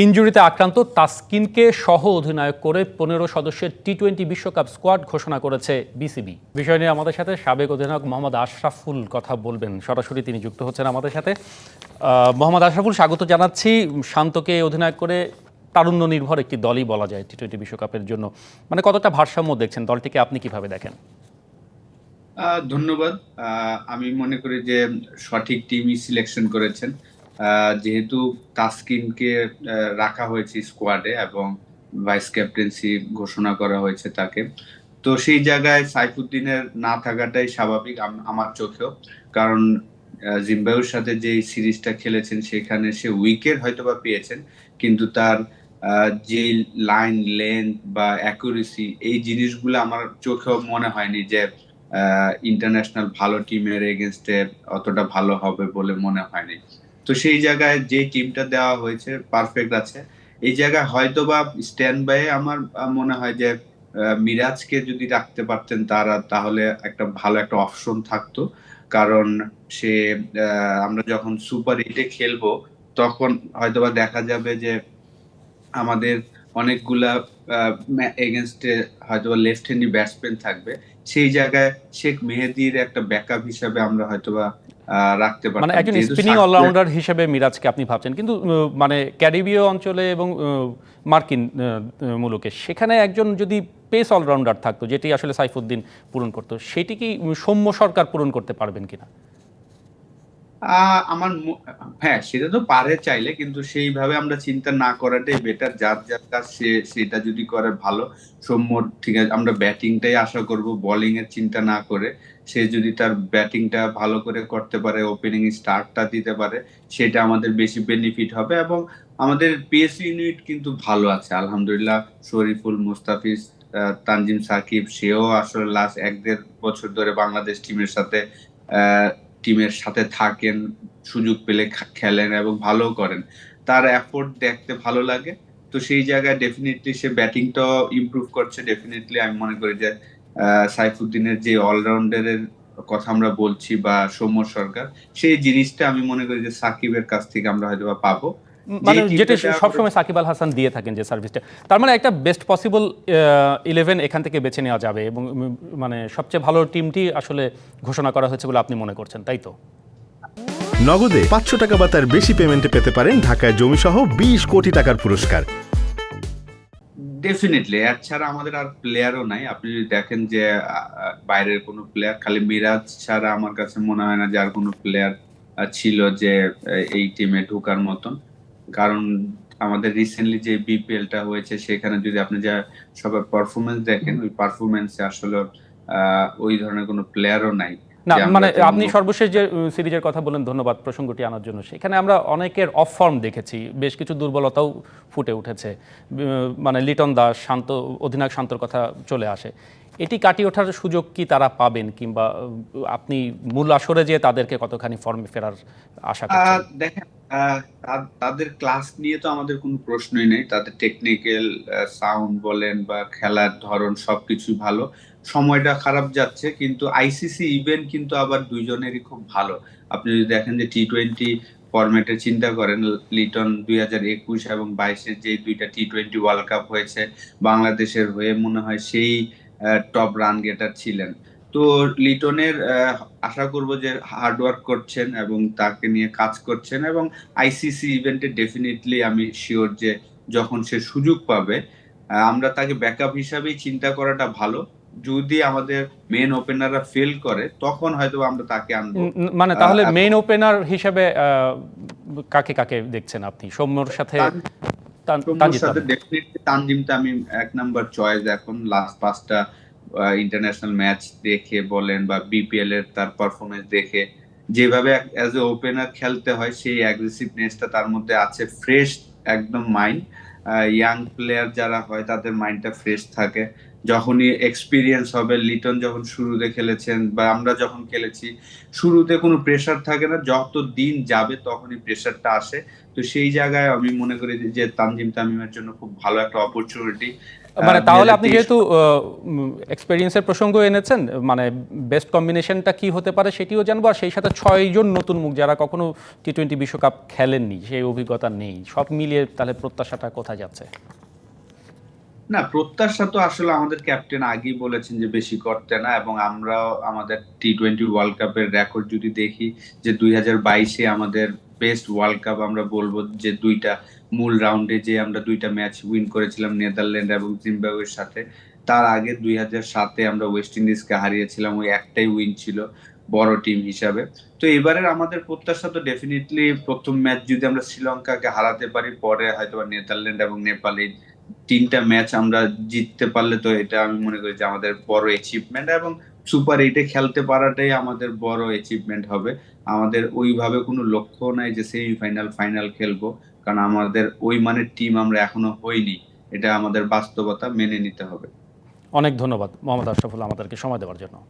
ইনজুরিতে আক্রান্ত তাসকিনকে সহ অধিনায়ক করে পনেরো সদস্যের টি টোয়েন্টি বিশ্বকাপ স্কোয়াড ঘোষণা করেছে বিসিবি বিষয় নিয়ে আমাদের সাথে সাবেক অধিনায়ক মোহাম্মদ আশরাফুল কথা বলবেন। সরাসরি তিনি যুক্ত হচ্ছেন আমাদের সাথে। মোহাম্মদ আশরাফুল, স্বাগত জানাচ্ছি। শান্তকে অধিনায়ক করে তারুণ্য নির্ভর একটি দলই বলা যায় টি টোয়েন্টি বিশ্বকাপের জন্য। মানে কতটা ভারসাম্য দেখছেন দলটিকে আপনি কীভাবে দেখেন? ধন্যবাদ। আমি মনে করি যে সঠিক টিমই সিলেকশন করেছেন। যেহেতু তাসকিনকে রাখা হয়েছে স্কোয়াডে এবং ভাইস ক্যাপ্টেন্সি ঘোষণা করা হয়েছে তাকে। তো সেই জায়গায় সাইফুদ্দিনের না থাকাটাই স্বাভাবিক আমার চোখেও। কারণ আহ, জিম্বাবুয়ের সাথে যে সিরিজটা খেলেছেন সেখানে সে উইকেট হয়তোবা পেয়েছেন কিন্তু তার যে লাইন লেন্থ বা অ্যাকুরেসি এই জিনিসগুলো আমার চোখেও মনে হয়নি যে ইন্টারন্যাশনাল ভালো টিমের এগেনস্টে অতটা ভালো হবে বলে মনে হয়নি। তো সেই জায়গায় যে টিমটা দেওয়া হয়েছে পারফেক্ট আছে। এই জায়গায় হয়তোবা স্ট্যান্ড বাই আমার মনে হয় যে মিরাজকে যদি রাখতে পারতেন তারা, তাহলে একটা ভালো একটা অপশন থাকতো। কারণ সে আমরা যখন সুপার এইটে খেলব, তখন হয়তোবা দেখা যাবে যে, আমাদের অনেকগুলা এগেনস্টে হয়তোবা লেফট হ্যান্ডি ব্যাটসম্যান থাকবে। সেই জায়গায় শেখ মেহেদির একটা ব্যাকআপ হিসাবে আমরা হয়তোবা রাখতে পারতেন মানে একজন স্পিনিং অলরাউন্ডার হিসেবে মিরাজকে আপনি ভাবছেন। কিন্তু মানে ক্যারিবীয় অঞ্চলে এবং মার্কিন মুলুকে সেখানে একজন যদি পেস অলরাউন্ডার থাকতো যেটি আসলে সাইফুদ্দিন পূরণ করতো সেটি কি সৌম্য সরকার পূরণ করতে পারবেন কিনা? আমার হ্যাঁ সেটা তো পারে চাইলে, কিন্তু সেইভাবে আমরা চিন্তা না করাটাই বেটার যার যার কাজ সে, সেটা যদি করে ভালো, সৌম্য, ঠিক আছে, আমরা ব্যাটিংটাই আশা করব বোলিং এর চিন্তা না করে। সে যদি তার ব্যাটিংটা ভালো করে করতে পারে ওপেনিং স্টার্টটা দিতে পারে, সেটা আমাদের বেশি বেনিফিট হবে এবং আমাদের পেস ইউনিট কিন্তু ভালো আছে। আলহামদুলিল্লাহ, শরীফুল, মুস্তাফিজ তানজিম সাকিব, সেও আসলে লাস্ট এক দেড় বছর ধরে বাংলাদেশ টিমের সাথে টিমের সাথে থাকেন, সুযোগ পেলে খেলেন এবং ভালো করেন। তার এফোর্ট দেখতে ভালো লাগে। তো সেই জায়গায় ডেফিনেটলি সে ব্যাটিংটাও ইম্প্রুভ করছে। ডেফিনেটলি আমি মনে করি যে সাইফুদ্দিনের যে অলরাউন্ডারের কথা আমরা বলছি বা সৌম্য সরকার, সেই জিনিসটা আমি মনে করি যে সাকিবের কাছ থেকে আমরা হয়তো পাবো। মানে যেটা সবসময় সাকিব আল হাসান দিয়ে থাকেন যে সার্ভিসটা তার মানে একটা বেস্ট পসিবল ইলেভেন এখান থেকে বেছে নেওয়া যাবে এবং মানে সবচেয়ে ভালো টিমটি আসলে ঘোষণা করা হয়েছে বলে আপনি মনে করছেন তাই তো? নগদে পাঁচশো টাকা বা তার বেশি পেমেন্টে পেতে পারেন ঢাকায় জমিসহ বিশ কোটি টাকার পুরস্কার। ডেফিনেটলি এর ছাড়া আমাদের আর প্লেয়ারও নাই। আপনি যদি দেখেন যে বাইরের কোনো প্লেয়ার খালি মিরাজ ছাড়া আমার কাছে মনে হয় না যে আর কোনো প্লেয়ার ছিল যে এই টিমে ঢোকার মতন। কারণ আমাদের রিসেন্টলি যে বিপিএলটা হয়েছে সেখানে যদি আপনি যা সবার পারফরমেন্স দেখেন ওই পারফরমেন্সে আসলে ওই ধরনের কোনো প্লেয়ারও নাই। না মানে আপনি সর্বশেষ যে সিরিজের কথা বলেন ধন্যবাদ প্রসঙ্গটি আনার জন্য। সেখানে আমরা অনেকের অফ ফর্ম দেখেছি বেশ কিছু দুর্বলতাও ফুটে উঠেছে। মানে লিটন দাস শান্ত অধিনায়ক শান্তর কথা চলে আসে। এটি কাটিয়ে ওঠার সুযোগ কি তারা পাবেন কিংবা আপনি মূল আসরে যে তাদেরকে কতখানি ফর্মে ফেরার আশা দেখেন তাদের ক্লাস নিয়ে তো আমাদের কোনো প্রশ্নই নেই। তাদের টেকনিক্যাল সাউন্ড বলেন বা খেলার ধরন সবকিছুই ভালো। সময়টা খারাপ যাচ্ছে কিন্তু আইসিসি ইভেন্ট কিন্তু আবার দুইজনেরই খুব ভালো। আপনি যদি দেখেন যে টি টোয়েন্টি ফরম্যাটে চিন্তা করেন লিটন দুই হাজার একুশ এবং বাইশের যে দুইটা টি টোয়েন্টি ওয়ার্ল্ড কাপ হয়েছে বাংলাদেশের হয়ে মনে হয় সেই টপ রান গেটার ছিলেন। তো লিটনের আশা করব যে হার্ড ওয়ার্ক করছেন এবং তাকে নিয়ে কাজ করছেন এবং আইসিসি ইভেন্টে ডেফিনেটলি আমি শিওর যে যখন সে সুযোগ পাবে আমরা তাকে ব্যাকআপ হিসাবেই চিন্তা করাটা ভালো। যদি আমাদের মেন ওপেনাররা ফেল করে তখন হয়তো আমরা তাকে আনব। মানে তাহলে মেইন ওপেনার হিসেবে কাকে কাকে দেখছেন আপনি? সৌম্যর সাথে তানজিমটা আমি এক নাম্বার চয়েস এখন লাস্ট পাঁচটা ইন্টারন্যাশনাল ম্যাচ দেখে বলেন বা বিপিএল এর তার পারফরমেন্স দেখে। যেভাবে অ্যাজ এ ওপেনার খেলতে হয় সেই অ্যাগ্রেসিভনেসটা তার মধ্যে আছে ফ্রেশ একদম মাইন্ড ইয়াং প্লেয়ার যারা হয় তাদের মাইন্ডটা ফ্রেশ থাকে। যখনই এক্সপিরিয়েন্স হবে লিটন যখন শুরুতে খেলেছেন বা আমরা যখন খেলেছি শুরুতে কোনো প্রেশার থাকে না যত দিন যাবে তখনই প্রেশারটা আসে। তো সেই জায়গায় আমি মনে করি যে- তানজিম তামিমের জন্য খুব ভালো একটা অপরচুনিটি মানে তাহলে আপনি যেহেতু এক্সপেরিয়েন্সের প্রসঙ্গ এনেছেন মানে বেস্ট কম্বিনেশনটা কি হতে পারে সেটিও জানব। আর সেই সাথে ছয়জন নতুন মুখ যারা কখনো টি টোয়েন্টি বিশ্বকাপ খেলেননি সেই অভিজ্ঞতা নেই। সব মিলিয়ে তাহলে প্রত্যাশাটা কোথায় যাচ্ছে? না, প্রত্যাশা তো আসলে আমাদের ক্যাপ্টেন আগেই বলেছেন যে বেশি করতে না এবং আমরাও আমাদের টি টোয়েন্টি ওয়ার্ল্ড কাপের রেকর্ড যদি দেখি যে দুই হাজার বাইশে আমাদের বেস্ট ওয়ার্ল্ড কাপ আমরা বলব যে দুইটা মূল রাউন্ডে যে আমরা দুইটা ম্যাচ উইন করেছিলাম নেদারল্যান্ড এবং জিম্বাবুয়ের সাথে, তার আগে দুই হাজার সাতে আমরা ওয়েস্ট ইন্ডিজকে হারিয়েছিলাম, ওই একটাই উইন ছিল বড় টিম হিসাবে। তো এবারের আমাদের প্রত্যাশা তো ডেফিনেটলি প্রথম ম্যাচ যদি আমরা শ্রীলঙ্কাকে হারাতে পারি, পরে হয়তো নেদারল্যান্ড এবং নেপাল তিনটা ম্যাচ আমরা জিততে পারলে তো এটা আমি মনে করি যে আমাদের বড় অ্যাচিভমেন্ট এবং সুপার এইটে খেলতে পারাটাই আমাদের বড় অ্যাচিভমেন্ট হবে। আমাদের ওইভাবে কোনো লক্ষ্য নাই যে সেমিফাইনাল ফাইনাল খেলব। কারণ আমাদের ওই মানের টিম আমরা এখনও হইনি। এটা আমাদের বাস্তবতা মেনে নিতে হবে। অনেক ধন্যবাদ মোহাম্মদ আশরাফুল আমাদেরকে সময় দেওয়ার জন্য।